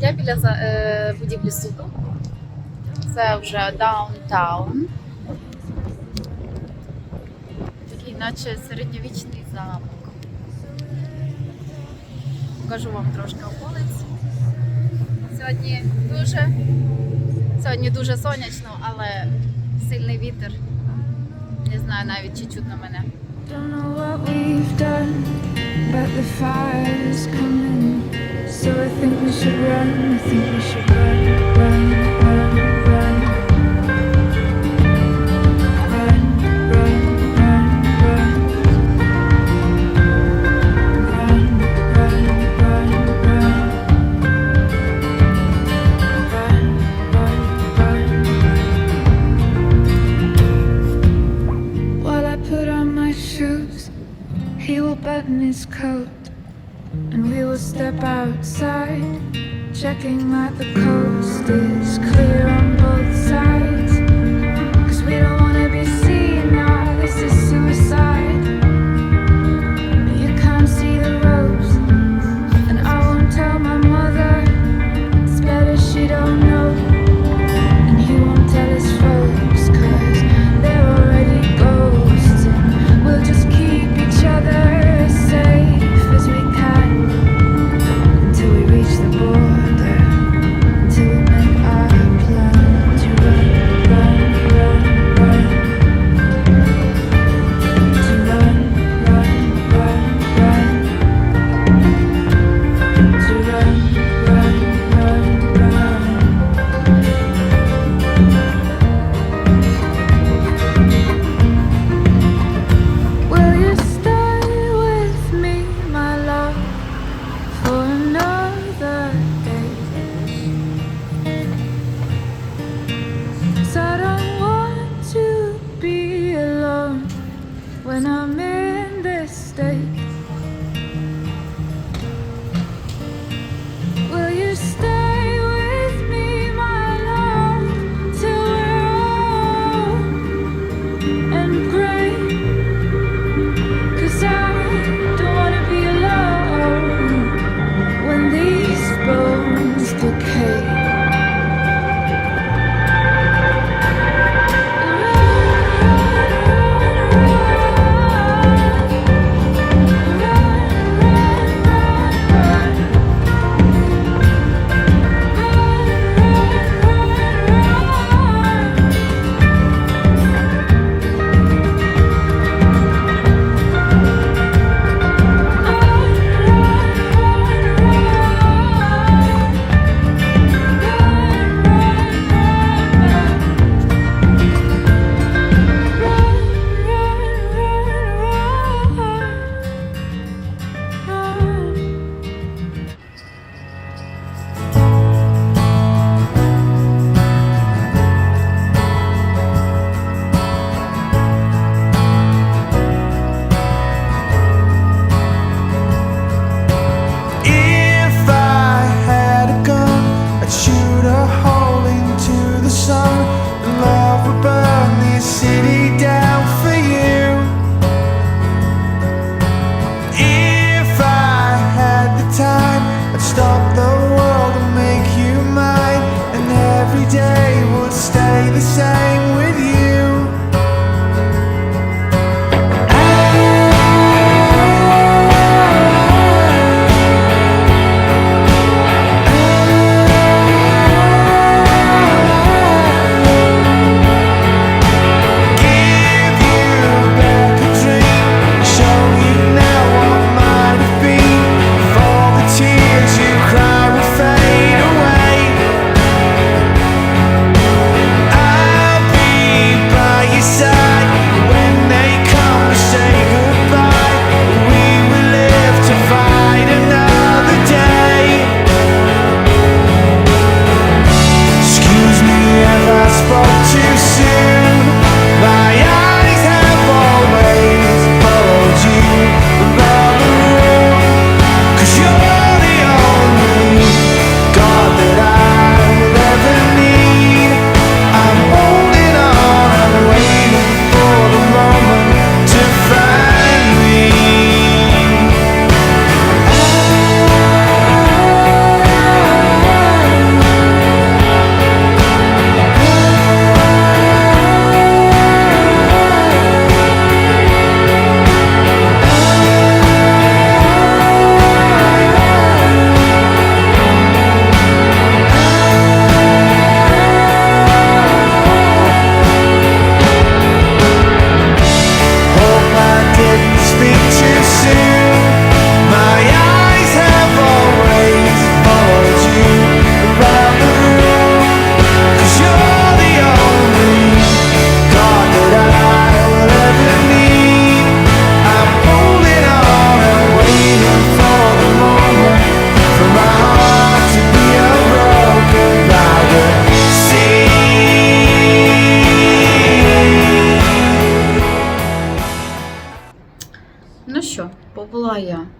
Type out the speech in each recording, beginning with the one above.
Я біля е, будівлі суду. Це вже даунтаун. Такий наче середньовічний замок. Покажу вам трошки околиць. Сьогодні дуже сьогодні дуже сонячно, але сильний вітер. Не знаю навіть чи чутно мене. so I think we should run, I think we should run, run.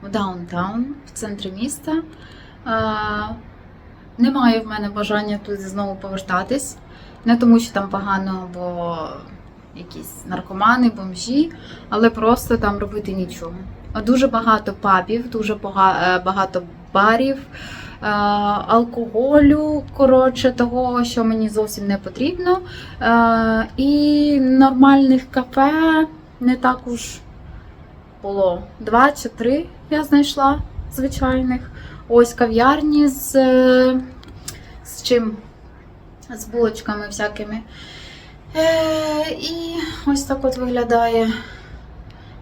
В даунтаун, в центрі міста. Немає в мене бажання туди знову повертатись. Не тому, що там погано, бо якісь наркомани, бомжі, але просто там робити нічого. Дуже багато пабів, дуже е, багато барів, е, алкоголю, коротше, того, що мені зовсім не потрібно. Е, І нормальних кафе не так уж було. Два чи три я знайшла звичайних. Ось кав'ярні з, е, з чим? З булочками всякими. Е, і ось так от виглядає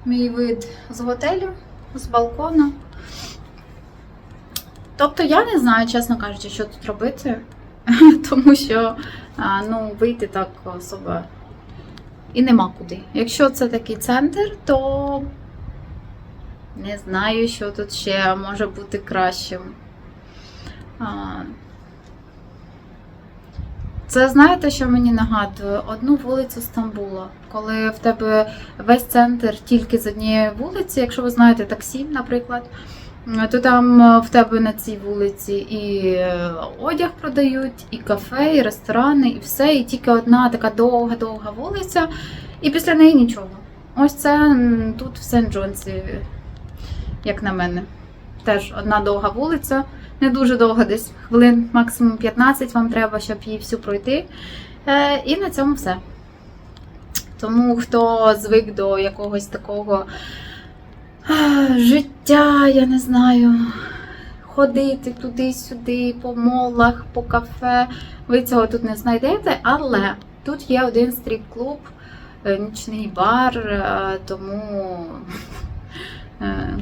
мій вид з готелю, з балкону. Тобто я не знаю, чесно кажучи, що тут робити, тому що ну, вийти так особо і нема куди. Якщо це такий центр, то не знаю, що тут ще може бути кращим. Це знаєте, що мені нагадує? Одну вулицю Стамбула, коли в тебе весь центр тільки з однієї вулиці, якщо ви знаєте таксі, наприклад, то там е, в тебе на цій вулиці і е, одяг продають, і кафе, і ресторани, і все, і тільки одна така довга-довга вулиця, і після неї нічого. Ось це тут в Сент-Джонсі, як на мене. Теж одна довга вулиця, не дуже довга, десь хвилин, максимум 15 вам треба, щоб її всю пройти. Е, і на цьому все. Тому хто звик до якогось такого життя, я не знаю, ходити туди-сюди, по молах, по кафе, ви цього тут не знайдете, але тут є один стріп-клуб, е, нічний бар, е, тому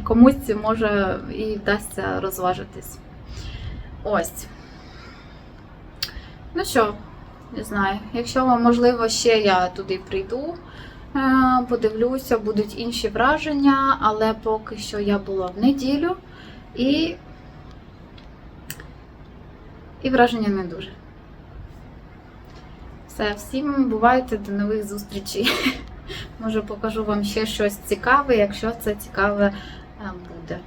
комусь може і вдасться розважитись. Ось. Ну що, не знаю, якщо вам можливо ще я туди прийду, е, подивлюся, будуть інші враження, але поки що я була в неділю і, і враження не дуже. Все, всім бувайте, до нових зустрічей. Може покажу вам ще щось цікаве, якщо це цікаве е, буде.